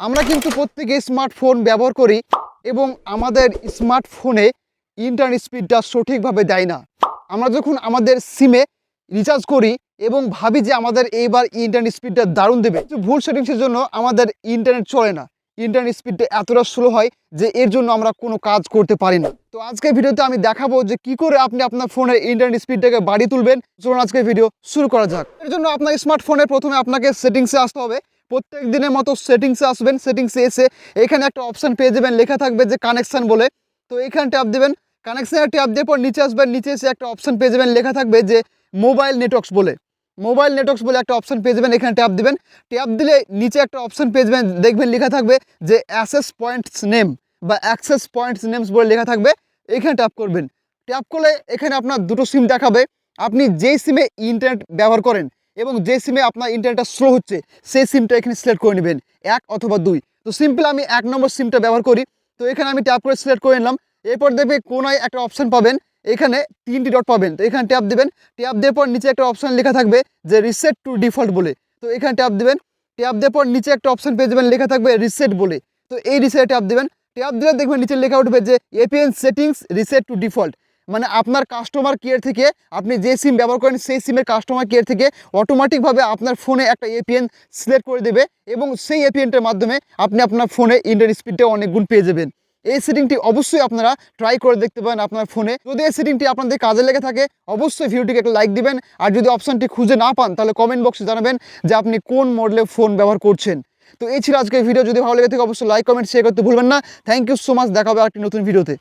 আমরা কিন্তু প্রত্যেকে স্মার্টফোন ব্যবহার করি এবং আমাদের স্মার্টফোনে ইন্টারনেট স্পিডটা সঠিকভাবে দেয় না। আমরা যখন আমাদের সিমে রিচার্জ করি এবং ভাবি যে আমাদের এইবার ইন্টারনেট স্পিডটা দারুণ দেবে ভুল সেটিংসের জন্য আমাদের ইন্টারনেট চলে না। ইন্টারনেট স্পিডটা এতটা স্লো হয় যে এর জন্য আমরা কোনো কাজ করতে পারি না। তো আজকের ভিডিওতে আমি দেখাবো যে কি করে আপনি আপনার ফোনের ইন্টারনেট স্পিডটাকে বাড়িয়ে তুলবেন। চলুন আজকের ভিডিও শুরু করা যাক। এর জন্য আপনার স্মার্টফোনে প্রথমে আপনাকে সেটিংসে আসতে হবে। প্রত্যেক দিনের মতো সেটিংসে আসবেন সেটিংসে এসে এখানে একটা অপশন পেয়ে যাবেন, লেখা থাকবে যে কানেকশান বলে। তো এখানে ট্যাপ দেবেন কানেকশানে ট্যাপ দিয়ে পর নিচে আসবেন, নিচে এসে একটা অপশন পেয়ে যাবেন, লেখা থাকবে যে মোবাইল নেটওয়ার্কস বলে। মোবাইল নেটওয়ার্কস বলে একটা অপশন পেয়ে যাবেন, এখানে ট্যাপ দেবেন। ট্যাপ দিলে নিচে একটা অপশন পেয়ে যাবেন, দেখবেন লেখা থাকবে যে অ্যাসেস পয়েন্টস নেম বা অ্যাক্সেস পয়েন্টস নেমস বলে লেখা থাকবে, এখানে ট্যাপ করবেন। ট্যাপ করলে এখানে আপনার দুটো সিম দেখাবে। আপনি যেই সিমে ইন্টারনেট ব্যবহার করেন এবং যে সিমে আপনার ইন্টারনেটটা স্লো হচ্ছে, সেই সিমটা এখানে সিলেক্ট করে নেবেন, এক অথবা দুই। তো সিম্পল আমি এক নম্বর সিমটা ব্যবহার করি। তো এখানে আমি ট্যাপ করে সিলেক্ট করে নিলাম। এরপর দেখবে কোনায় একটা অপশান পাবেন, এখানে তিনটি ডট পাবেন। তো এখানে ট্যাপ দেবেন। ট্যাপ দেওয়ার পর নিচে একটা অপশন লেখা থাকবে যে রিসেট টু ডিফল্ট বলে। তো এখানে ট্যাপ দেবেন। ট্যাপ দেওয়ার পর নিচে একটা অপশান পেয়ে যাবেন, লেখা থাকবে রিসেট বলে। তো এই রিসেটে ট্যাপ দেবেন। ট্যাপ দিলে দেখবেন নিচে লেখা উঠবে যে APN settings reset to default মানে আপনার কাস্টমার কেয়ার থেকে আপনি যে সিম ব্যবহার করেন, সেই সিমের কাস্টমার কেয়ার থেকে অটোমেটিকভাবে আপনার ফোনে একটা এপিএন সিলেক্ট করে দেবে এবং সেই এপিএনটার মাধ্যমে আপনি আপনার ফোনে ইন্টারনেট স্পিডটা অনেক গুণ পেয়ে যাবেন। এই সেটিংটি অবশ্যই আপনারা ট্রাই করে দেখতে পারেন আপনার ফোনে যদি এই সেটিংটি আপনাদের কাজে লেগে থাকে, অবশ্যই ভিডিওটিকে একটা লাইক দিবেন। আর যদি অপশানটি খুঁজে না পান, তাহলে কমেন্ট বক্সে জানাবেন যে আপনি কোন মডেলে ফোন ব্যবহার করছেন। তো এই ছিল আজকের ভিডিও যদি ভালো লেগে থাকে, অবশ্যই লাইক কমেন্ট শেয়ার করতে ভুলবেন না। থ্যাংক ইউ সো মাচ দেখা একটি নতুন ভিডিওতে